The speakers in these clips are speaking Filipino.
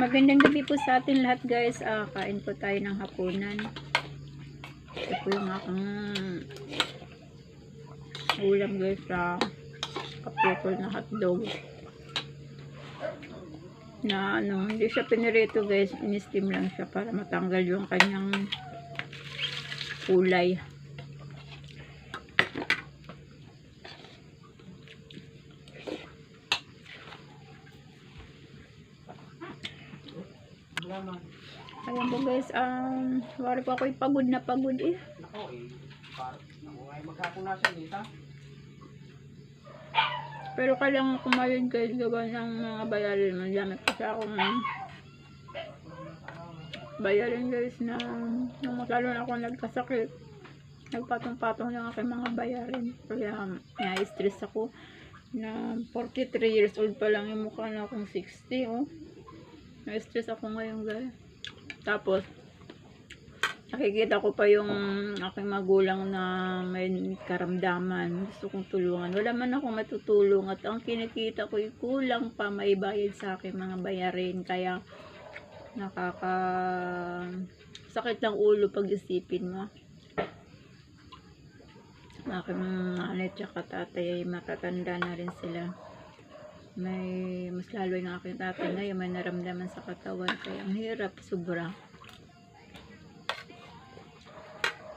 Magandang gabi po sa atin lahat guys. Ah, kain po tayo ng hapunan. Ito po yung aking ulam guys sa kaputol na hotdog. Na ano, hindi siya pinirito guys. In-steam lang siya para matanggal yung kanyang kulay. Ayan po guys, um, wari po ako'y pagod na pagod eh. Ako eh, parang maghapon nasa dito. Pero kailangan kumain guys gawa ng mga bayarin. Madamit kasi akong bayarin guys na nung lalo na ako nagkasakit. Nagpatong-patong lang aking mga bayarin. Kaya na-stress ako na 43 years old pa lang yung mukha na akong 60 oh. Na-stress ako ngayon guys. Tapos nakikita ko pa yung aking magulang na may karamdaman. Gusto kong tulungan. Wala man ako matutulong at ang kinikita ko ay kulang pa may bayad sa akin mga bayarin. Kaya nakaka sakit ng ulo pag isipin mo. Aking nanay tsaka tatay ay matatanda na rin sila. May mas lalo yung aking tatay ngayon may naramdaman sa katawan. Kaya ang hirap, sobra.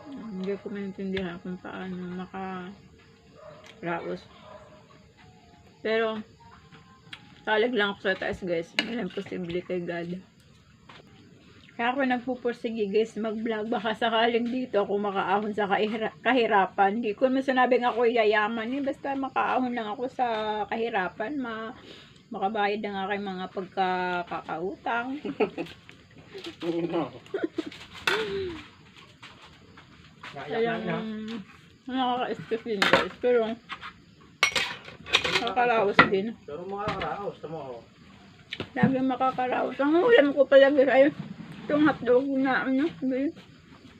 Hindi ko maintindihan kung paano makaraos. Pero, talag lang ako sa taas guys. Walang posible kay God. Kaya ako nagpupursige guys mag-vlog. Baka sakaling dito ako makaahon sa kahira- kahirapan. Hindi ko naman sinabing ako yayaman. Eh. Basta makaahon lang ako sa kahirapan. Ma makabayad ng aking mga pagkakakautang. Kaya, nakaka-stress din guys. Pero, nakakaraos din. Pero mga karaos, tamo oh. Lagi makakaraos. Ang ulam ko pala guys ay itong hotdog na ano.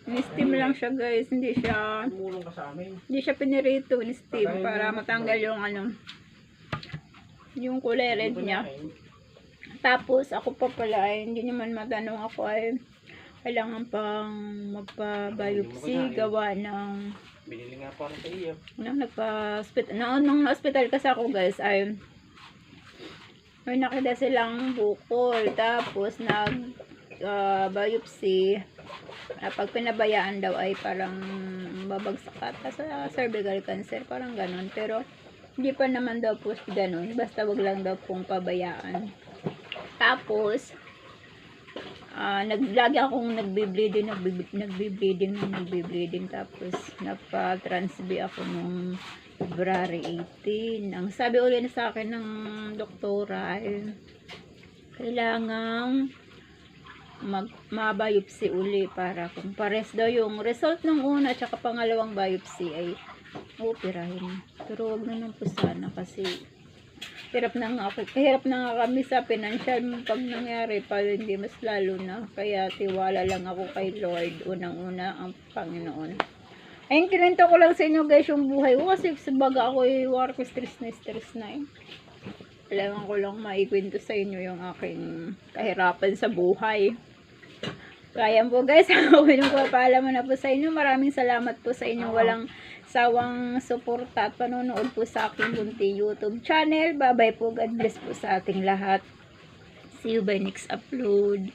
Ni-steam lang siya guys. Hindi siya, Tumulong ka sa amin. hindi siya pinirito. Ni-steam para matanggal yung ano, yung kulay red niya. Tapos, ako pa pala ay, hindi naman matanong ako ay, kailangan pang magpa-biopsy, gawa ng, Binili nga para sa iyo. nung nagpa-hospital, na, nung hospital kasi ako guys, ay, may nakita silang bukol, tapos nag, ah, biopsy, Ah, pag pinabayaan daw ay parang babagsak ata sa cervical cancer, parang ganon. Pero, hindi pa naman daw po ganon. Basta wag lang daw pong pabayaan. Tapos, ah naglagi akong nagbe-bleeding, nagbe- nagbe-bleeding, nagbe-bleeding. Tapos, nagpa-transb ako nung February 18. Ang sabi ulit sa akin ng doktora ay, kailangang mag mabiopsy uli para kung pares daw yung result ng una at saka pangalawang biopsy ay operahin. Pero wag naman po sana kasi hirap na nga hirap na nga kami sa financial pag nangyari pa hindi mas lalo na. Kaya tiwala lang ako kay Lord unang-una ang Panginoon. Ayun kinento ko lang sa inyo guys yung buhay ko kasi sa baga ako ay work stress na stress na eh. Kailangan ko lang maikwento sa inyo yung aking kahirapan sa buhay kaya po guys, ako yung papaalam na po sa inyo. Maraming salamat po sa inyo. Walang sawang suporta at panonood po sa aking bunti YouTube channel. Bye bye po. God bless po sa ating lahat. See you by next upload.